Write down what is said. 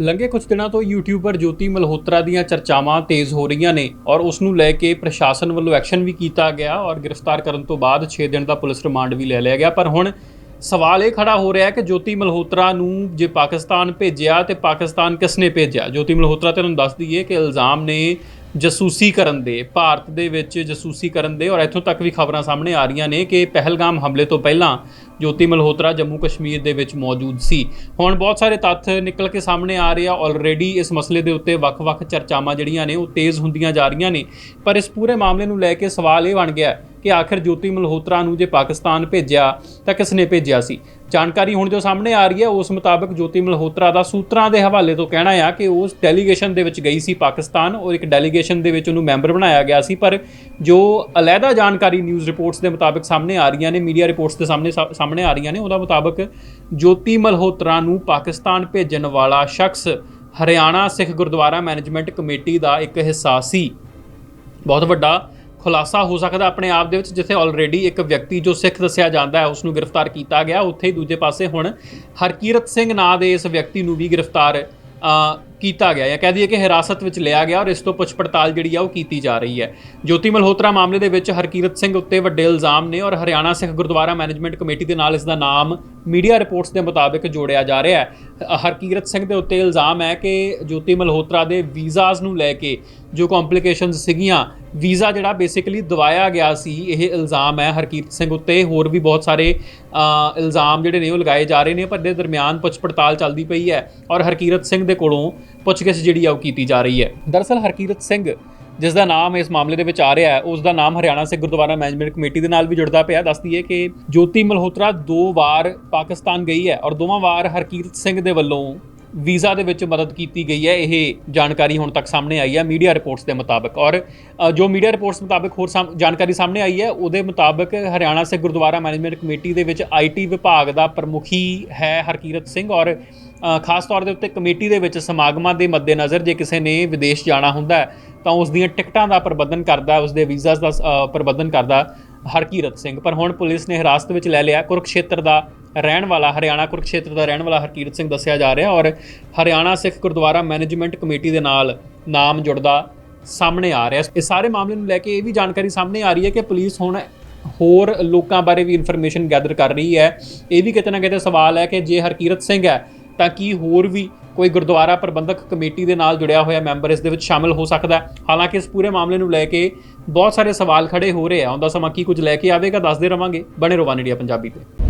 ਲੰਘੇ ਕੁਝ ਦਿਨਾਂ ਤੋਂ ਯੂਟਿਊਬਰ ਜੋਤੀ ਮਲਹੋਤਰਾ ਦੀਆਂ ਚਰਚਾਵਾਂ ਤੇਜ਼ ਹੋ ਰਹੀਆਂ ਨੇ ਔਰ ਉਸ ਨੂੰ ਲੈ ਕੇ ਪ੍ਰਸ਼ਾਸਨ ਵੱਲੋਂ ਐਕਸ਼ਨ ਵੀ ਕੀਤਾ ਗਿਆ ਔਰ ਗ੍ਰਿਫਤਾਰ ਕਰਨ ਤੋਂ ਬਾਅਦ 6 ਦਿਨ ਦਾ ਪੁਲਿਸ ਰਿਮਾਂਡ ਵੀ ਲੈ ਲਿਆ ਗਿਆ। ਪਰ ਹੁਣ ਸਵਾਲ ਇਹ ਖੜਾ ਹੋ ਰਿਹਾ ਹੈ ਕਿ ਜੋਤੀ ਮਲਹੋਤਰਾ ਨੂੰ ਜੇ ਪਾਕਿਸਤਾਨ ਭੇਜਿਆ ਤੇ ਪਾਕਿਸਤਾਨ ਕਿਸ ਨੇ ਭੇਜਿਆ? ਜੋਤੀ ਮਲਹੋਤਰਾ ਤੇ ਤੁਹਾਨੂੰ ਦੱਸ ਦਈਏ ਕਿ ਇਲਜ਼ਾਮ ਨੇ ਜਸੂਸੀ ਕਰਨ ਦੇ, ਭਾਰਤ ਦੇ ਵਿੱਚ ਜਸੂਸੀ ਕਰਨ ਦੇ ਔਰ ਇੱਥੋਂ ਤੱਕ ਵੀ ਖਬਰਾਂ ਸਾਹਮਣੇ ਆ ਰਹੀਆਂ ਨੇ ਕਿ ਪਹਿਲਗਾਮ ਹਮਲੇ ਤੋਂ ਪਹਿਲਾਂ ਜੋਤੀ ਮਲਹੋਤਰਾ ਜੰਮੂ ਕਸ਼ਮੀਰ ਦੇ ਵਿੱਚ ਮੌਜੂਦ ਸੀ। ਹੁਣ ਬਹੁਤ ਸਾਰੇ ਤੱਥ ਨਿਕਲ ਕੇ ਸਾਹਮਣੇ ਆ ਰਹੇ ਆ। ਆਲਰੇਡੀ ਇਸ ਮਸਲੇ ਦੇ ਉੱਤੇ ਵੱਖ-ਵੱਖ ਚਰਚਾਵਾਂ ਜਿਹੜੀਆਂ ਨੇ ਉਹ ਤੇਜ਼ ਹੁੰਦੀਆਂ ਜਾ ਰਹੀਆਂ ਨੇ। ਪਰ ਇਸ ਪੂਰੇ ਮਾਮਲੇ ਨੂੰ ਲੈ ਕੇ ਸਵਾਲ ਇਹ ਬਣ ਗਿਆ ਕਿ ਆਖਿਰ ਜੋਤੀ ਮਲਹੋਤਰਾ ਨੂੰ ਜੇ ਪਾਕਿਸਤਾਨ ਭੇਜਿਆ ਤਾਂ ਕਿਸ ਨੇ ਭੇਜਿਆ ਸੀ? ਜਾਣਕਾਰੀ ਹੁਣ ਜੋ ਸਾਹਮਣੇ ਆ ਰਹੀ ਹੈ, ਉਸ ਮੁਤਾਬਕ ਜੋਤੀ ਮਲਹੋਤਰਾ ਦਾ ਸੂਤਰਾਂ ਦੇ ਹਵਾਲੇ ਤੋਂ ਕਹਿਣਾ ਆ ਕਿ ਉਸ ਡੈਲੀਗੇਸ਼ਨ ਦੇ ਵਿੱਚ ਗਈ ਸੀ ਪਾਕਿਸਤਾਨ ਔਰ ਇੱਕ ਡੈਲੀਗੇਸ਼ਨ ਦੇ ਵਿੱਚ ਉਹਨੂੰ ਮੈਂਬਰ ਬਣਾਇਆ ਗਿਆ ਸੀ। ਪਰ ਜੋ ਅਲੱਗਾ ਜਾਣਕਾਰੀ ਨਿਊਜ਼ ਰਿਪੋਰਟਸ ਦੇ ਮੁਤਾਬਕ ਸਾਹਮਣੇ ਆ ਰਹੀਆਂ ਨੇ ਮੀਡੀਆ ਰਿਪੋਰਟਸ ਦੇ ਸਾਹਮਣੇ ਸਾ- ਸਾਹਮਣੇ ਆ ਰਹੀਆਂ ਨੇ, ਉਹਦਾ ਮੁਤਾਬਕ ਜੋਤੀ ਮਲਹੋਤਰਾ ਨੂੰ ਪਾਕਿਸਤਾਨ ਭੇਜਣ ਵਾਲਾ ਸ਼ਖਸ ਹਰਿਆਣਾ ਸਿੱਖ ਗੁਰਦੁਆਰਾ ਮੈਨੇਜਮੈਂਟ ਕਮੇਟੀ ਦਾ ਇੱਕ ਹਿੱਸਾ ਸੀ। ਬਹੁਤ ਵੱਡਾ ਖੁਲਾਸਾ ਹੋ ਸਕਦਾ ਆਪਣੇ ਆਪ ਦੇ ਵਿੱਚ, ਜਿੱਥੇ ਆਲਰੇਡੀ ਇੱਕ ਵਿਅਕਤੀ ਜੋ ਸਿੱਖ ਦੱਸਿਆ ਜਾਂਦਾ ਹੈ ਉਸ ਨੂੰ ਗ੍ਰਿਫਤਾਰ ਕੀਤਾ ਗਿਆ। ਉੱਥੇ ਹੀ ਦੂਜੇ ਪਾਸੇ ਹੁਣ ਹਰਕੀਰਤ ਸਿੰਘ ਨਾਂ ਦੇ ਇਸ ਵਿਅਕਤੀ ਨੂੰ ਵੀ ਗ੍ਰਿਫਤਾਰ ਕੀਤਾ ਗਿਆ ਜਾਂ ਕਹਿ ਦਈਏ ਕਿ ਹਿਰਾਸਤ ਵਿੱਚ ਲਿਆ ਗਿਆ ਔਰ ਇਸ ਤੋਂ ਪੁੱਛ ਪੜਤਾਲ ਜਿਹੜੀ ਆ ਉਹ ਕੀਤੀ ਜਾ ਰਹੀ ਹੈ। ਜੋਤੀ ਮਲਹੋਤਰਾ ਮਾਮਲੇ ਦੇ ਵਿੱਚ ਹਰਕੀਰਤ ਸਿੰਘ ਉੱਤੇ ਵੱਡੇ ਇਲਜ਼ਾਮ ਨੇ ਔਰ ਹਰਿਆਣਾ ਸਿੱਖ ਗੁਰਦੁਆਰਾ ਮੈਨੇਜਮੈਂਟ ਕਮੇਟੀ ਦੇ ਨਾਲ ਇਸ ਦਾ ਨਾਮ ਮੀਡੀਆ ਰਿਪੋਰਟਸ ਦੇ ਮੁਤਾਬਕ ਜੋੜਿਆ ਜਾ ਰਿਹਾ ਹੈ। ਹਰਕੀਰਤ ਸਿੰਘ ਦੇ ਉੱਤੇ ਇਲਜ਼ਾਮ ਹੈ ਕਿ ਜੋਤੀ ਮਲਹੋਤਰਾ ਦੇ ਵੀਜ਼ਾਸ ਨੂੰ ਲੈ ਕੇ ਜੋ ਕੰਪਲਿਕੇਸ਼ਨਸ ਸੀਗੀਆਂ, ਵੀਜ਼ਾ ਜਿਹੜਾ ਬੇਸਿਕਲੀ ਦਵਾਇਆ ਗਿਆ ਸੀ, ਇਹ ਇਲਜ਼ਾਮ ਹੈ ਹਰਕੀਰਤ ਸਿੰਘ ਉੱਤੇ। ਹੋਰ ਵੀ ਬਹੁਤ ਸਾਰੇ ਇਲਜ਼ਾਮ ਜਿਹੜੇ ਨੇ ਉਹ ਲਗਾਏ ਜਾ ਰਹੇ ਨੇ, ਪਰ ਦੇ ਦਰਮਿਆਨ ਪੁੱਛ ਪੜਤਾਲ ਚੱਲਦੀ ਪਈ ਹੈ ਔਰ ਹਰਕੀਰਤ ਸਿੰਘ ਦੇ ਕੋਲੋਂ ਪੁੱਛਗਿੱਛ ਜਿਹੜੀ ਆ ਉਹ ਕੀਤੀ ਜਾ ਰਹੀ ਹੈ। ਦਰਅਸਲ ਹਰਕੀਰਤ ਸਿੰਘ ਜਿਸ ਦਾ ਨਾਮ ਇਸ ਮਾਮਲੇ ਦੇ ਵਿੱਚ ਆ ਰਿਹਾ ਹੈ ਉਸ ਦਾ ਨਾਮ ਹਰਿਆਣਾ ਸਿੱਖ ਗੁਰਦੁਆਰਾ ਮੈਨੇਜਮੈਂਟ ਕਮੇਟੀ ਦੇ ਨਾਲ ਵੀ ਜੁੜਦਾ ਪਿਆ ਦੱਸਦੀ ਹੈ ਕਿ ਜੋਤੀ ਮਲਹੋਤਰਾ ਦੋ ਵਾਰ ਪਾਕਿਸਤਾਨ ਗਈ ਹੈ ਔਰ ਦੋਵਾਂ ਵਾਰ ਹਰਕੀਰਤ ਸਿੰਘ ਦੇ ਵੱਲੋਂ ਵੀਜ਼ਾ ਦੇ ਵਿੱਚ ਮਦਦ ਕੀਤੀ ਗਈ ਹੈ। ਇਹ ਜਾਣਕਾਰੀ ਹੁਣ ਤੱਕ ਸਾਹਮਣੇ ਆਈ ਹੈ ਮੀਡੀਆ ਰਿਪੋਰਟਸ ਦੇ ਮੁਤਾਬਕ ਔਰ ਜੋ ਮੀਡੀਆ ਰਿਪੋਰਟਸ ਮੁਤਾਬਕ ਹੋਰ ਸਾਹਮ- ਜਾਣਕਾਰੀ ਸਾਹਮਣੇ ਆਈ ਹੈ ਉਹਦੇ ਮੁਤਾਬਕ ਹਰਿਆਣਾ ਸਿੱਖ ਗੁਰਦੁਆਰਾ ਮੈਨੇਜਮੈਂਟ ਕਮੇਟੀ ਦੇ ਵਿੱਚ ਆਈਟੀ ਵਿਭਾਗ ਦਾ ਪ੍ਰਮੁਖੀ ਹੈ ਹਰਕੀਰਤ ਸਿੰਘ ਔਰ ਖਾਸ ਤੌਰ ਦੇ ਉੱਤੇ ਕਮੇਟੀ ਦੇ ਵਿੱਚ ਸਮਾਗਮਾਂ ਦੇ ਮੱਦੇਨਜ਼ਰ ਜੇ ਕਿਸੇ ਨੇ ਵਿਦੇਸ਼ ਜਾਣਾ ਹੁੰਦਾ ਹੈ, ਤਾਂ ਉਸ ਦੀਆਂ ਟਿਕਟਾਂ ਦਾ ਪ੍ਰਬੰਧਨ ਕਰਦਾ ਉਸ ਦੇ ਵੀਜ਼ਾਸ ਦਾ ਅ, ਪ੍ਰਬੰਧਨ ਕਰਦਾ ਹਰਕੀਰਤ ਸਿੰਘ। ਪਰ ਹੁਣ ਪੁਲਿਸ ਨੇ ਹਿਰਾਸਤ ਵਿੱਚ ਲੈ ਲਿਆ ਕੁਰਕਸ਼ੇਤਰ ਦਾ ਰਹਿਣ ਵਾਲਾ ਹਰਿਆਣਾ ਕੁਰਕਸ਼ੇਤਰ ਦਾ ਰਹਿਣ ਵਾਲਾ ਹਰਕੀਰਤ ਸਿੰਘ ਦੱਸਿਆ ਜਾ ਰਿਹਾ ਔਰ ਹਰਿਆਣਾ ਸਿੱਖ ਗੁਰਦੁਆਰਾ ਮੈਨੇਜਮੈਂਟ ਕਮੇਟੀ ਦੇ ਨਾਲ ਨਾਮ ਜੁੜਦਾ ਸਾਹਮਣੇ ਆ ਰਿਹਾ। ਇਸ ਸਾਰੇ ਮਾਮਲੇ ਨੂੰ ਲੈ ਕੇ ਇਹ ਵੀ ਜਾਣਕਾਰੀ ਸਾਹਮਣੇ ਆ ਰਹੀ ਹੈ ਕਿ ਪੁਲਿਸ ਹੁਣ ਹੋਰ ਲੋਕਾਂ ਬਾਰੇ ਵੀ ਇਨਫੋਰਮੇਸ਼ਨ ਗੈਦਰ ਕਰ ਰਹੀ ਹੈ। ਇਹ ਵੀ ਕਿਤੇ ਨਾ ਕਿਤੇ ਸਵਾਲ ਹੈ ਕਿ ਜੇ ਹਰਕੀਰਤ ਸਿੰਘ ਹੈ ਤਾਂ ਕੀ ਹੋਰ ਵੀ ਕੋਈ ਗੁਰਦੁਆਰਾ ਪ੍ਰਬੰਧਕ ਕਮੇਟੀ ਦੇ ਨਾਲ ਜੁੜਿਆ ਹੋਇਆ ਮੈਂਬਰ ਇਸ ਦੇ ਵਿੱਚ ਸ਼ਾਮਿਲ ਹੋ ਸਕਦਾ ਹੈ। ਹਾਲਾਂਕਿ ਇਸ ਪੂਰੇ ਮਾਮਲੇ ਨੂੰ ਲੈ ਕੇ ਬਹੁਤ ਸਾਰੇ ਸਵਾਲ ਖੜੇ ਹੋ ਰਹੇ ਆ। ਆਉਂਦਾ ਸਮਾਂ ਕੀ ਕੁਝ ਲੈ ਕੇ ਆਵੇਗਾ, ਦੱਸਦੇ ਰਵਾਂਗੇ। ਬਣੇ ਰਹੋ ਇੰਡੀਆ ਪੰਜਾਬੀ ਤੇ।